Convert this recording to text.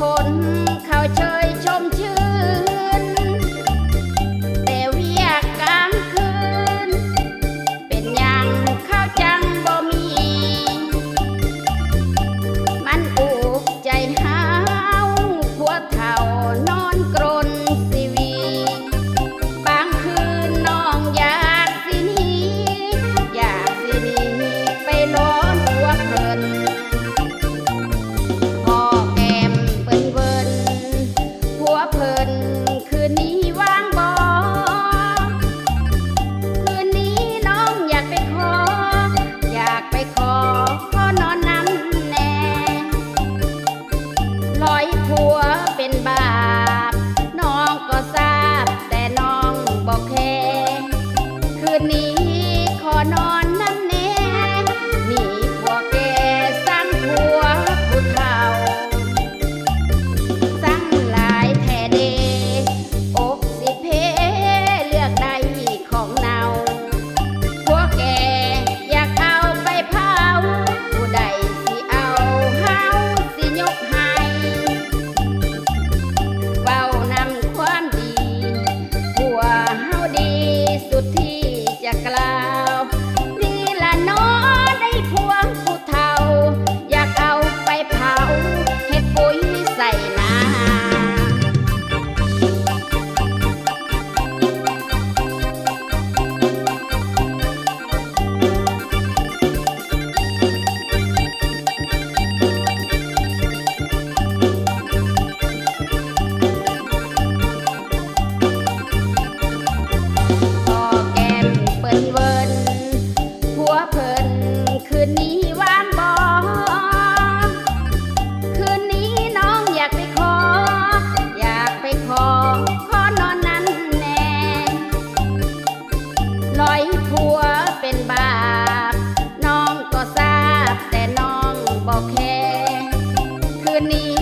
mejor. บอกแค่ พิ่นเวินผัวเพิ่นคืนนี้วานบอกคืนนี้น้องอยากไปขอ อยากไปขอ ขอนอนนั้นแน่ลอยผัวเป็นบาปน้องก็ทราบแต่น้องบอกแค่คืนนี้